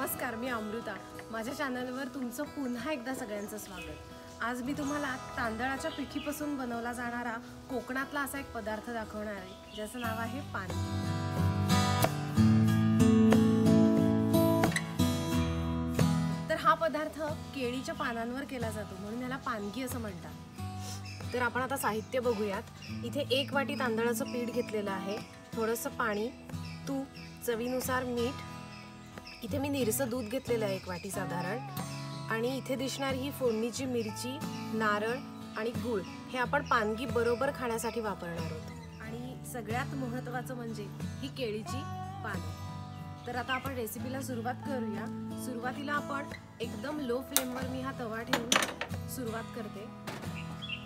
नमस्कार मी अमृता. माझ्या चॅनलवर तुमचं पुन्हा एकदा सगळ्यांचं स्वागत. आज मी तुम्हाला तांदळाच्या पिठीपासून बनवला जाणारा कोकणातला असा एक पदार्थ दाखवणार आहे. ज्याचं नाव आहे पान. तर हा पदार्थ केळीच्या पानांवर केला जातो म्हणून याला पानगी असं म्हणतात. तर आपण आता साहित्य बघूयात. इथे एक वाटी तांदळाचं पीठ घेतलेलं आहे. थोडंसं पाणी तूप चवीनुसार मीठ इथे मी निरसं दूध घेतलेलं आहे एक वाटी साधारण. आणि इथे दिसणारी ही फोडणीची मिरची नारळ आणि गूळ हे आपण पानगी बरोबर खाण्यासाठी वापरणार आहोत. आणि सगळ्यात महत्त्वाचं म्हणजे ही केळीची पानं. तर आता आपण रेसिपीला सुरुवात करूया. सुरुवातीला आपण एकदम लो फ्लेमवर मी हा तवा ठेवून सुरुवात करते.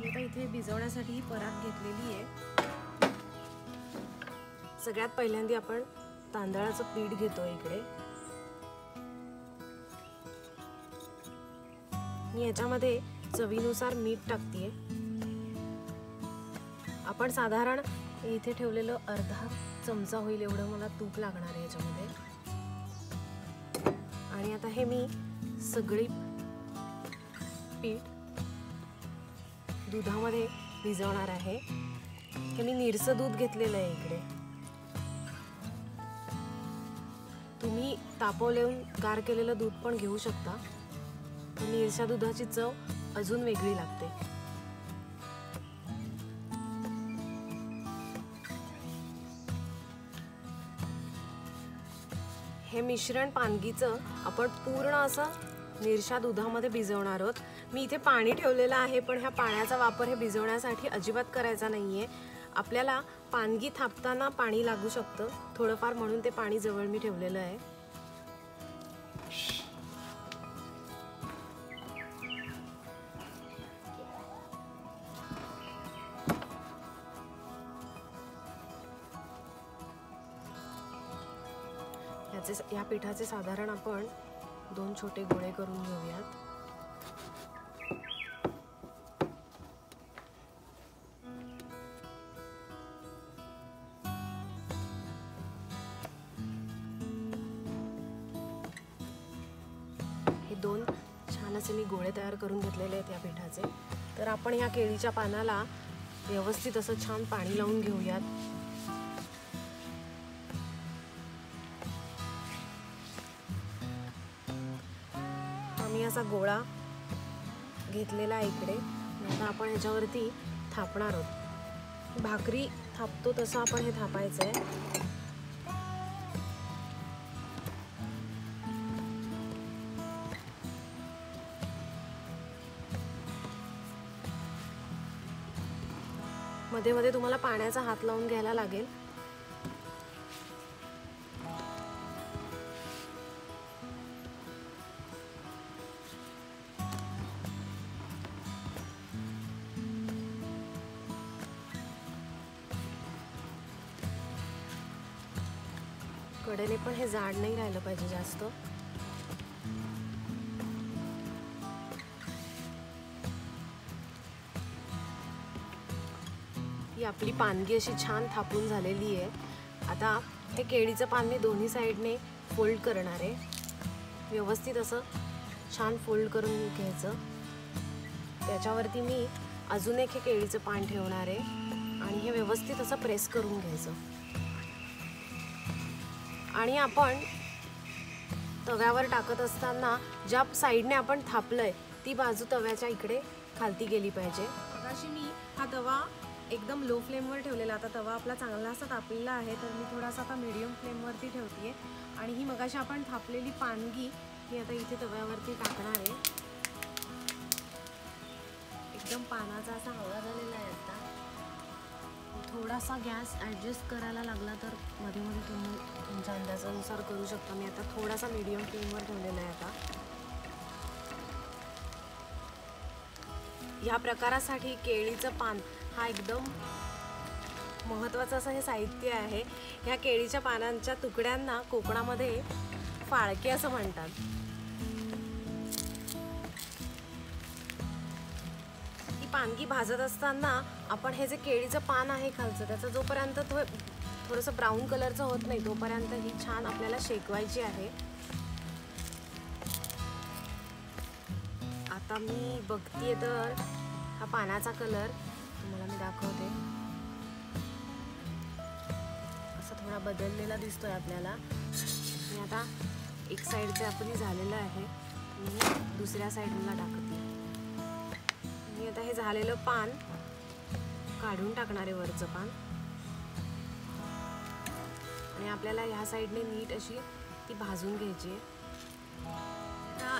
मी आता इथे भिजवण्यासाठी ही परात घेतलेली आहे. सगळ्यात पहिल्यांदा आपण तांदळाचं पीठ घेतो इकडे. मी याच्यामध्ये चवीनुसार मीठ टाकते आपण साधारण इथे ठेवलेलं अर्धा चमचा होईल एवढं मला तूप लागणार आहे याच्यामध्ये. आणि आता हे मी सगळी पीठ दुधामध्ये भिजवणार आहे. हे मी निरसं दूध घेतलेलं आहे इकडे. तुम्ही तापवलेून गार केलेलं दूध पण घेऊ शकता. निरशा दुधाची चव अजून वेगळी लागते. हे मिश्रण पानगीचं आपण पूर्ण असं निरशा दुधामध्ये भिजवणार आहोत. मी इथे पाणी ठेवलेलं आहे पण ह्या पाण्याचा वापर हे भिजवण्यासाठी अजिबात करायचा नाही आहे आपल्याला पानगी थापताना पाणी लागू शकतं. थोडंफार म्हणून ते पाणी जवळ मी ठेवलेलं आहे. याचे या पिठाचे साधारण आपण दोन छोटे गोळे करून घेऊयात. हे दोन छान असे मी गोळे तयार करून घेतलेले आहेत या पिठाचे. तर आपण या केळीच्या पानाला व्यवस्थित असं छान पाणी लावून घेऊयात. मी असा गोळा घेतलेला इकडे. आता आपण ह्याच्यावरती थापणार आहोत. भाकरी थापतो तसं आपण हे थापायचं आहे मध्ये मध्ये तुम्हाला पाण्याचा हात लावून घ्यायला लागेल. कडेने पण हे जाड नाही राहिलं पाहिजे जास्त. ही आपली पानगी अशी छान थापून झालेली आहे. आता हे केळीचं पान मी दोन्ही साईडने फोल्ड करणार आहे. व्यवस्थित असं छान फोल्ड करून घ्यायचं. त्याच्यावरती मी अजून एक हे केळीचं पान ठेवणार आहे. आणि हे व्यवस्थित असं प्रेस करून घ्यायचं. आणि आपण तव्यावर टाकत असताना ज्या साईडने आपण थापलंय ती बाजू तव्याच्या इकडे खालती गेली पाहिजे. अशी मी हा तवा एकदम लो फ्लेमवर ठेवलेला. आता तवा आपला चांगला असा तापलेला आहे तर मी थोडासा आता मीडियम फ्लेमवरती ठेवते आणि ही मगाशी आपण थापलेली पानगी मी आता इथे तव्यावरती टाकणार आहे. एकदम पानाचा असा हवा झालेला आहे आता. थोडासा गॅस ॲडजस्ट करायला लागला तर मध्ये मध्ये तुम्ही तुमच्या अंदाजानुसार करू शकता. मी आता थोडासा मीडियम फ्लेमवर ठेवलेला आहे आता. या प्रकारासाठी केळीचं पान हा एकदम महत्त्वाचं असं हे साहित्य आहे. ह्या केळीच्या पानांच्या तुकड्यांना कोकणामध्ये फाळके असं म्हणतात. पानगी भाजत असताना आपण हे जे केळीचं पान आहे खालचं त्याचा जोपर्यंत तो थोडंसं ब्राऊन कलरचं होत नाही तोपर्यंत ही छान आपल्याला शेकवायची आहे. आता मी बघतीये तर हा पानाचा कलर तुम्हाला मी दाखवते. असा थोडा बदललेला दिसतोय आपल्याला. मी आता एक साईडचं आपण झालेलं आहे मी दुसऱ्या साईडला टाकते. हे झालेलं पान काढून टाकणार आहे वरचं पान. आणि आपल्याला ह्या साईडने नीट अशी ती भाजून घ्यायची आहे.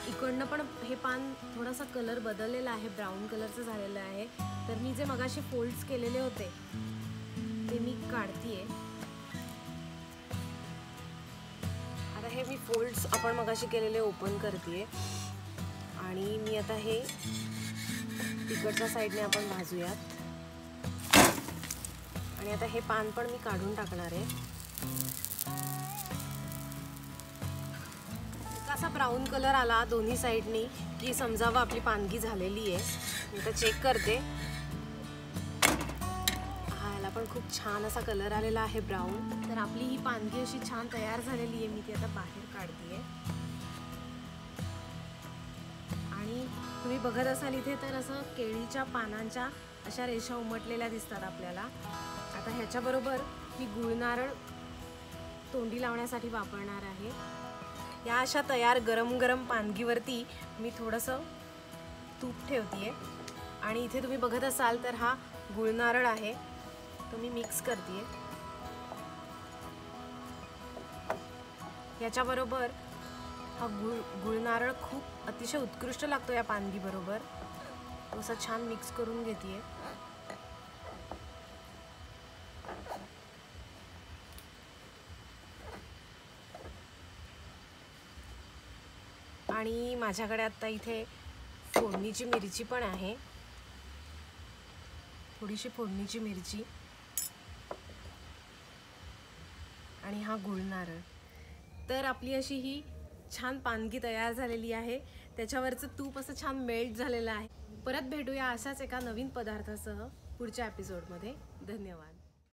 इकडनं पण हे पान थोडासा कलर बदललेला आहे ब्राऊन कलरचं झालेलं आहे. तर मी जे मगाशी फोल्ड्स केलेले होते ते मी काढतीये. आता हे मी फोल्ड्स आपण मगाशी केलेले ओपन करते आणि मी आता हे तिकडच्या साईडने आपण भाजूयात. आणि आता हे पान पण मी काढून टाकणार आहे. असा ब्राऊन कलर आला दोन्ही साईडनी की समजावं आपली पानगी झालेली आहे. मी आता चेक करते. हा पण खूप छान असा कलर आलेला आहे ब्राऊन. तर आपली ही पानगी अशी छान तयार झालेली आहे. मी ती आता बाहेर काढते आहे तुम्ही बघत असाल इथे तर असं केळीच्या पानांच्या अशा रेषा उमटलेल्या दिसतात आपल्याला. आता ह्याच्याबरोबर मी गुळनारळ तोंडी लावण्यासाठी वापरणार आहे. या अशा तयार गरम गरम पानगीवरती मी थोडंसं तूप ठेवते आणि इथे तुम्ही बघत असाल तर हा गुळनारळ आहे. तो मी मिक्स करते याच्याबरोबर हा गुळ गुळनारळ खूप अतिशय उत्कृष्ट लागतो या पानगीबरोबर. तो असं छान मिक्स करून घेते आणि माझ्याकडे आता इथे फोडणीची मिरची पण आहे. थोडीशी फोडणीची मिरची. आणि हा गुळ नारळ. तर आपली अशी ही छान पानगी तयार झालेली आहे. त्याच्यावरचं तूप असं छान मेल्ट झालेलं आहे. परत भेटूया अशाच एका नवीन पदार्थासह पुढच्या एपिसोडमध्ये धन्यवाद.